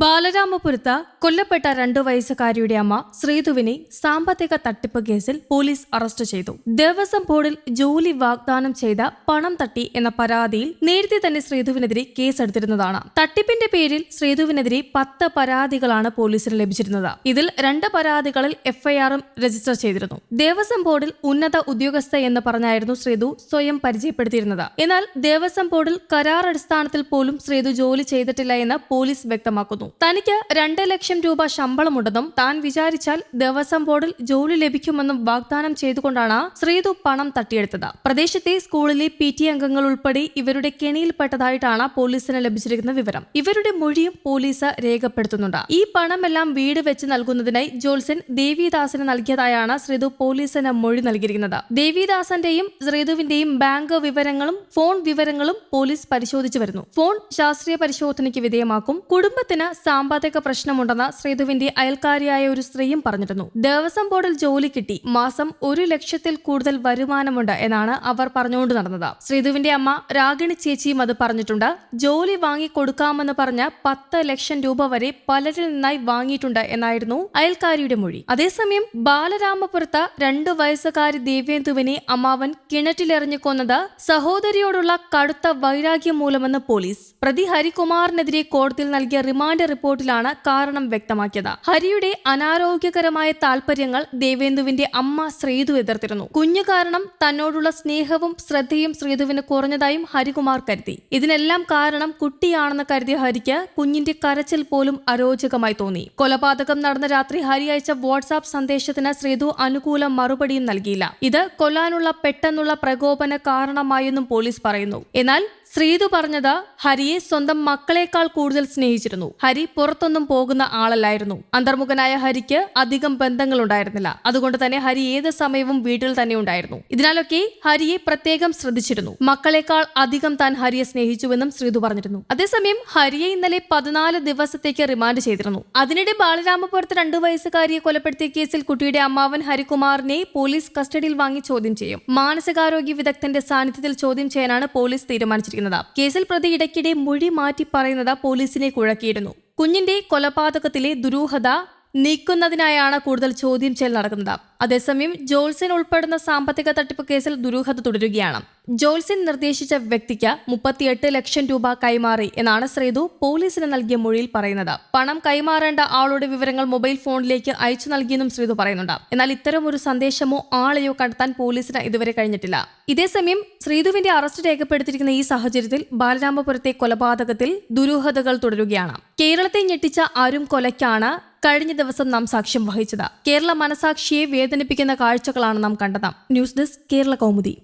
ബാലരാമപുരത്ത് കൊല്ലപ്പെട്ട രണ്ടു വയസ്സുകാരിയുടെ അമ്മ ശ്രീധുവിനെ സാമ്പത്തിക തട്ടിപ്പ് കേസിൽ പോലീസ് അറസ്റ്റ് ചെയ്തു. ദേവസ്വം ബോർഡിൽ ജോലി വാഗ്ദാനം ചെയ്ത പണം തട്ടി എന്ന പരാതിയിൽ നേരത്തെ തന്നെ ശ്രീധുവിനെതിരെ കേസെടുത്തിരുന്നതാണ്. തട്ടിപ്പിന്റെ പേരിൽ ശ്രീധുവിനെതിരെ പത്ത് പരാതികളാണ് പോലീസിന് ലഭിച്ചിരുന്നത്. ഇതിൽ രണ്ട് പരാതികളിൽ എഫ്ഐആറും രജിസ്റ്റർ ചെയ്തിരുന്നു. ദേവസ്വം ബോർഡിൽ ഉന്നത ഉദ്യോഗസ്ഥ എന്ന് പറഞ്ഞായിരുന്നു ശ്രീധു സ്വയം പരിചയപ്പെടുത്തിയിരുന്നത്. എന്നാൽ ദേവസ്വം ബോർഡിൽ കരാർ അടിസ്ഥാനത്തിൽ പോലും ശ്രീധു ജോലി ചെയ്തിട്ടില്ല എന്ന് പോലീസ് വ്യക്തമാക്കുന്നു. തനിക്ക് രണ്ട് ലക്ഷം രൂപ ശമ്പളമുണ്ടെന്നും താൻ വിചാരിച്ചാൽ ദേവസ്വം ബോർഡിൽ ജോലി ലഭിക്കുമെന്നും വാഗ്ദാനം ചെയ്തുകൊണ്ടാണ് ശ്രീതു പണം തട്ടിയെടുത്തത്. പ്രദേശത്തെ സ്കൂളിലെ പി ടി അംഗങ്ങൾ ഉൾപ്പെടെ ഇവരുടെ കെണിയിൽപ്പെട്ടതായിട്ടാണ് പോലീസിന് ലഭിച്ചിരിക്കുന്ന വിവരം. ഇവരുടെ മൊഴിയും പോലീസ് രേഖപ്പെടുത്തുന്നുണ്ട്. ഈ പണമെല്ലാം വീട് വെച്ച് നൽകുന്നതിനായി ജോത്സൻ ദേവിദാസിന് നൽകിയതായാണ് ശ്രീതു പോലീസിന് മൊഴി നൽകിയിരിക്കുന്നത്. ദേവിദാസന്റെയും ശ്രീതുവിന്റെയും ബാങ്ക് വിവരങ്ങളും ഫോൺ വിവരങ്ങളും പോലീസ് പരിശോധിച്ചു വരുന്നു. ഫോൺ ശാസ്ത്രീയ പരിശോധനയ്ക്ക് വിധേയമാക്കും. കുടുംബത്തിന് സാമ്പത്തിക പ്രശ്നമുണ്ടെന്ന് ശ്രീധുവിന്റെ അയൽക്കാരിയായ ഒരു സ്ത്രീയും പറഞ്ഞിരുന്നു. ദേവസ്വം ബോർഡിൽ ജോലി കിട്ടി. മാസം ഒരു ലക്ഷത്തിൽ കൂടുതൽ വരുമാനമുണ്ട് എന്നാണ് അവർ പറഞ്ഞുകൊണ്ട് നടന്നത്. ശ്രീധുവിന്റെ അമ്മ രാഗിണി ചേച്ചിയും അത് പറഞ്ഞിട്ടുണ്ട്. ജോലി വാങ്ങി കൊടുക്കാമെന്ന് പറഞ്ഞ പത്ത് ലക്ഷം രൂപ വരെ പലരിൽ നിന്നായി വാങ്ങിയിട്ടുണ്ട് എന്നായിരുന്നു അയൽക്കാരിയുടെ മൊഴി. അതേസമയം ബാലരാമപുരത്ത് രണ്ടു വയസ്സുകാരി ദേവേന്ദുവിനെ അമ്മാവൻ കിണറ്റിലെറിഞ്ഞു കൊന്നത് സഹോദരിയോടുള്ള കടുത്ത വൈരാഗ്യം മൂലമെന്ന് പോലീസ്. പ്രതി ഹരികുമാറിനെതിരെ കോടതിയിൽ നൽകിയ റിമാൻഡ് റിപ്പോർട്ടിലാണ് കാരണം വ്യക്തമാക്കിയത്. ഹരിയുടെ അനാരോഗ്യകരമായ താൽപര്യങ്ങൾ ദേവേന്ദുവിന്റെ അമ്മ ശ്രീതു എതിർത്തിരുന്നു. കുഞ്ഞു കാരണം തന്നോടുള്ള സ്നേഹവും ശ്രദ്ധയും ശ്രീധുവിന് കുറഞ്ഞതായും ഹരികുമാർ കരുതി. ഇതിനെല്ലാം കാരണം കുട്ടിയാണെന്ന് കരുതിയ ഹരിക്ക് കുഞ്ഞിന്റെ കരച്ചിൽ പോലും അരോചകമായി തോന്നി. കൊലപാതകം നടന്ന രാത്രി ഹരി അയച്ച വാട്സാപ്പ് സന്ദേശത്തിന് ശ്രീധു അനുകൂല മറുപടിയും നൽകിയില്ല. ഇത് കൊല്ലാനുള്ള പെട്ടെന്നുള്ള പ്രകോപന കാരണമായെന്നും പോലീസ് പറയുന്നു. എന്നാൽ ശ്രീതു പറഞ്ഞത് ഹരിയെ സ്വന്തം മക്കളെക്കാൾ കൂടുതൽ സ്നേഹിച്ചിരുന്നു. ഹരി പുറത്തൊന്നും പോകുന്ന ആളല്ലായിരുന്നു. അന്തർമുഖനായ ഹരിക്ക് അധികം ബന്ധങ്ങൾ ഉണ്ടായിരുന്നില്ല അതുകൊണ്ട് തന്നെ ഹരി ഏത് സമയവും വീട്ടിൽ തന്നെ ഉണ്ടായിരുന്നു. ഇതിനാലൊക്കെ ഹരിയെ പ്രത്യേകം ശ്രദ്ധിച്ചിരുന്നു. മക്കളെക്കാൾ അധികം താൻ ഹരിയെ സ്നേഹിച്ചുവെന്നും ശ്രീതു പറഞ്ഞിരുന്നു. അതേസമയം ഹരിയെ ഇന്നലെ പതിനാല് ദിവസത്തേക്ക് റിമാൻഡ് ചെയ്തിരുന്നു. അതിനിടെ ബാലരാമപുരത്ത് രണ്ടു വയസ്സുകാരിയെ കൊലപ്പെടുത്തിയ കേസിൽ കുട്ടിയുടെ അമ്മാവൻ ഹരികുമാറിനെ പോലീസ് കസ്റ്റഡിയിൽ വാങ്ങി ചോദ്യം ചെയ്യും. മാനസികാരോഗ്യ വിദഗ്ധന്റെ സാന്നിധ്യത്തിൽ ചോദ്യം ചെയ്യാനാണ് പോലീസ് തീരുമാനിച്ചിരിക്കുന്നത്. കേസിൽ പ്രതി ഇടയ്ക്കിടെ മൊഴി മാറ്റി പറയുന്നത് പോലീസിനെ കുഴക്കിയിരുന്നു. കുഞ്ഞിന്റെ കൊലപാതകത്തിലെ ദുരൂഹത നീക്കുന്നതിനായാണ് കൂടുതൽ ചോദ്യം ചെയ്യൽ നടക്കുന്നത്. അതേസമയം ജോൾസിൻ ഉൾപ്പെടുന്ന സാമ്പത്തിക തട്ടിപ്പ് കേസിൽ ദുരൂഹത തുടരുകയാണ്. ജോൾസിൻ നിർദ്ദേശിച്ച വ്യക്തിക്ക് മുപ്പത്തിയെട്ട് ലക്ഷം രൂപ കൈമാറി എന്നാണ് ശ്രീതു പോലീസിന് നൽകിയ മൊഴിയിൽ പറയുന്നത്. പണം കൈമാറേണ്ട ആളുടെ വിവരങ്ങൾ മൊബൈൽ ഫോണിലേക്ക് അയച്ചു നൽകിയെന്നും ശ്രീതു പറയുന്നുണ്ട്. എന്നാൽ ഇത്തരം ഒരു സന്ദേശമോ ആളെയോ കണ്ടെത്താൻ പോലീസിന് ഇതുവരെ കഴിഞ്ഞിട്ടില്ല. ഇതേസമയം ശ്രീതുവിന്റെ അറസ്റ്റ് രേഖപ്പെടുത്തിയിരിക്കുന്ന ഈ സാഹചര്യത്തിൽ ബാലരാമപുരത്തെ കൊലപാതകത്തിൽ ദുരൂഹതകൾ തുടരുകയാണ്. കേരളത്തെ ഞെട്ടിച്ച അരും കൊലയ്ക്കാണ് കഴിഞ്ഞ ദിവസം നാം സാക്ഷ്യം വഹിച്ചത്. കേരള മനസാക്ഷിയെ വേദനിപ്പിക്കുന്ന കാഴ്ചകളാണ് നാം കണ്ടത്. News desk Kerala Kaumudi.